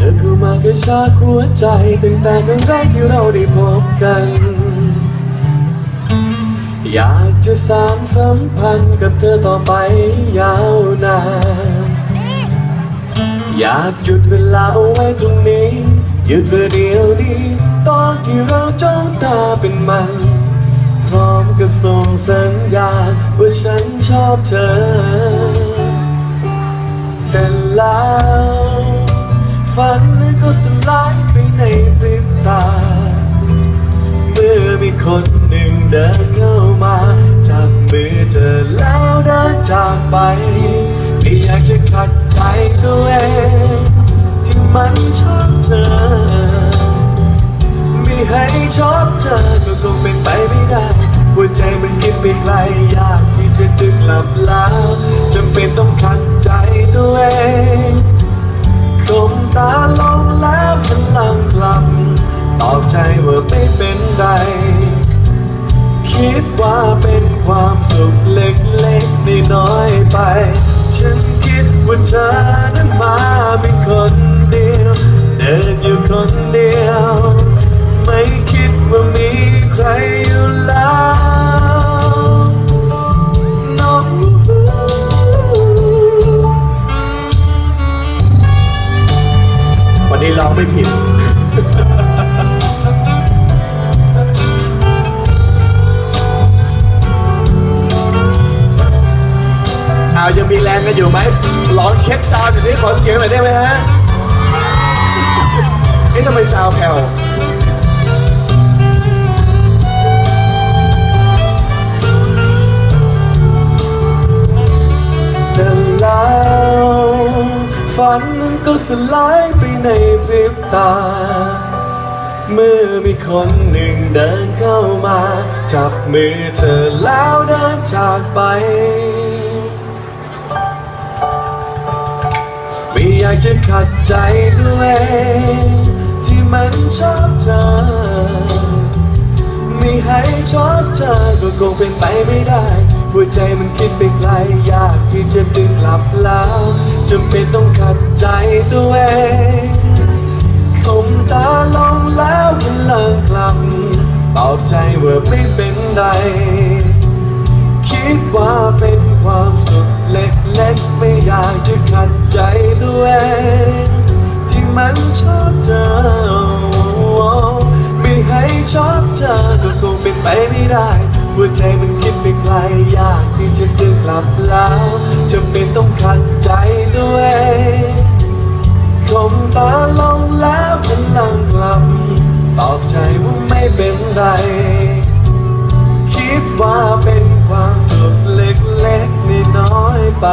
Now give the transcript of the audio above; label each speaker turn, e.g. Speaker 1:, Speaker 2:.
Speaker 1: ธอเข้ามากระชาหัวใจตั้งแต่ครั้งแรกที่เราได้พบกัน อยากจะสานสัมพันธ์กับเธอต่อไปยาวนานอยากหยุดเวลาเอาไว้ตรงนี้หยุดประเดียวนี้ตอนที่เราจ้องตาเป็นมัน พร้อมกับส่งสัญญาณว่าฉันชอบเธอแต่แล้ว ฝันก็สลายไปในพริบตา เมื่อมีคนหนึ่งเดินเข้ามาจับมือเธอแล้วเดินจากไปไม่อยากจะขัดใจตัวเองที่มันชอบเธอไม่ให้ชอบเธอก็คงเป็นไปไม่ได้หัวใจมันคิดไปไกลอยากที่จะดึงหลับแล้ เป็นไรคิดว่าเป็นความสุขเล็กๆน้อยไป ฉันคิดว่าเธอนั้นมาเป็นคนเดียว เดินอยู่คนเดียว ไม่คิดว่ามีใครอยู่แล้วนองวันนี้เราไม่ผิด อยังมีแรงกันอยู่ไหมลองเช็คซาวด์หน่อยดิขอเสียงหน่อยได้ไหมฮะเอ๊ะทำไมซาวด์แผ่วแต่แล้วฝันมันก็สลายไปในพริบตา เมื่อมีคนหนึ่งเดินเข้ามา จับมือเธอแล้วเดินจากไป จะขัดใจตัวเองที่มันชอบเธอ ไม่ให้ชอบเธอก็คงเป็นไปไม่ได้ หัวใจมันคิดไปไกลยากที่จะดึงกลับแล้วจำเป็นต้องขัดใจตัวเองคมตาลงแล้วพลังกลับตอบใจว่าไม่เป็นไร คิดว่าเป็นความสุขเล็ ชอบเธอ ไม่ให้ชอบเธอก็คงเป็นไปไม่ได้ หัวใจมันคิดไปไกลยากที่จะดึงกลับแล้วจำเป็นต้องขัดใจตัวเองคมตาลงแล้วพลังกลับตอบใจว่าไม่เป็นไร คิดว่าเป็นความสุขเล็กๆน้อยๆไป